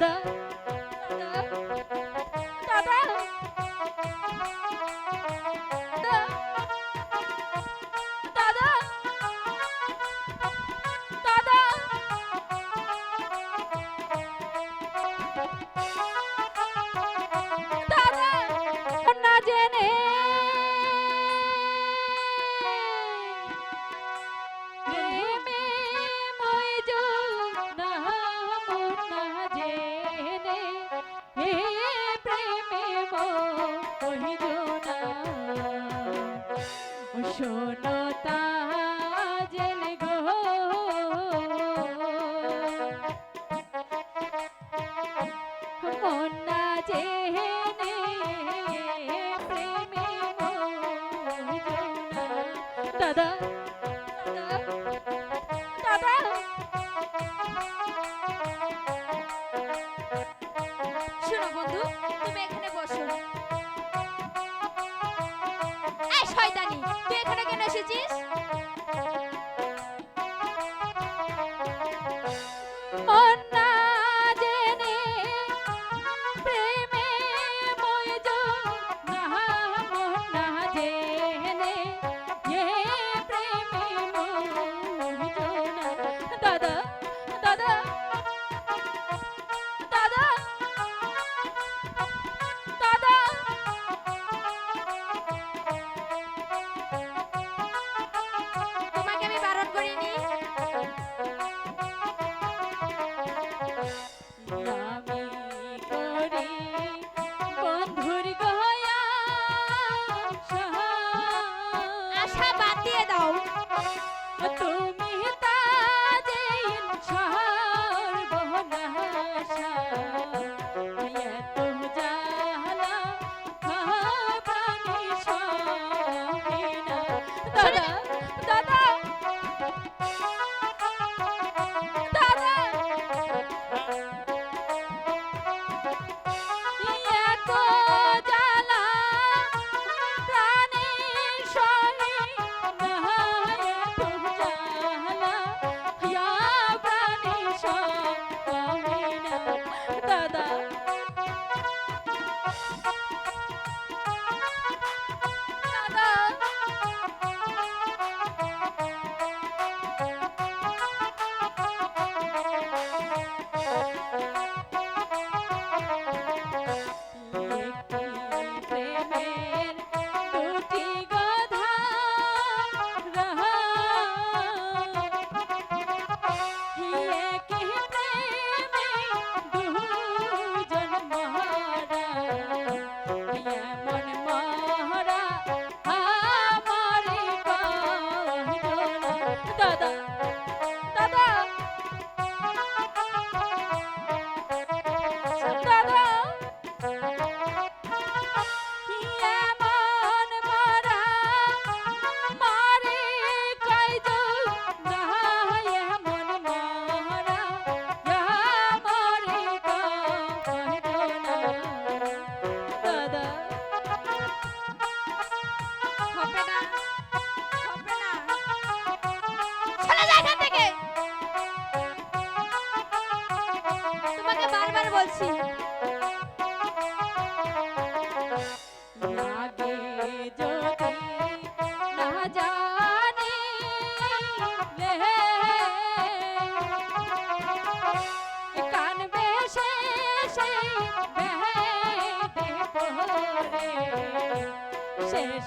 바다. আমি জোনা শোনো তাজেল গো। মন না যে da da এখানে কেন এসেছিস?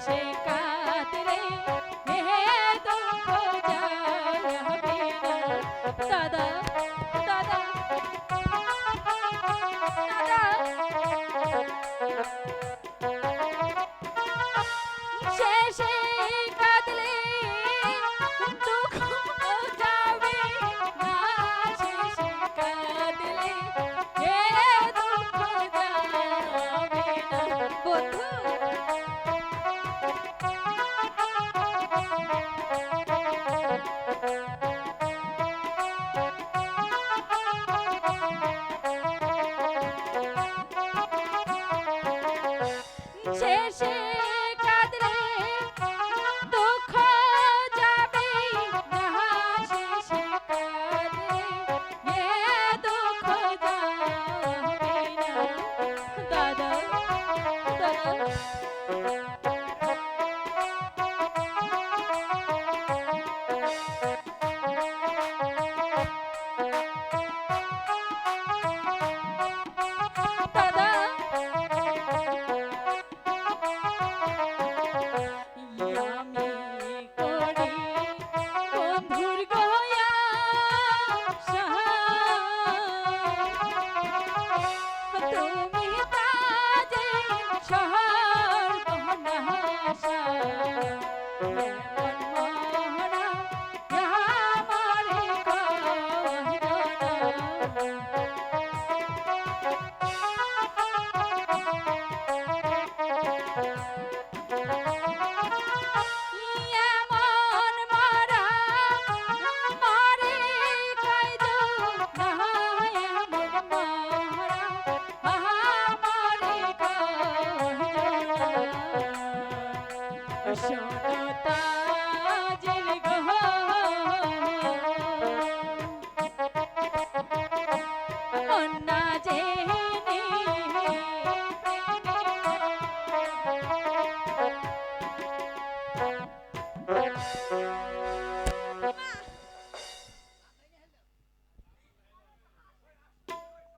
সে কাতরে shot.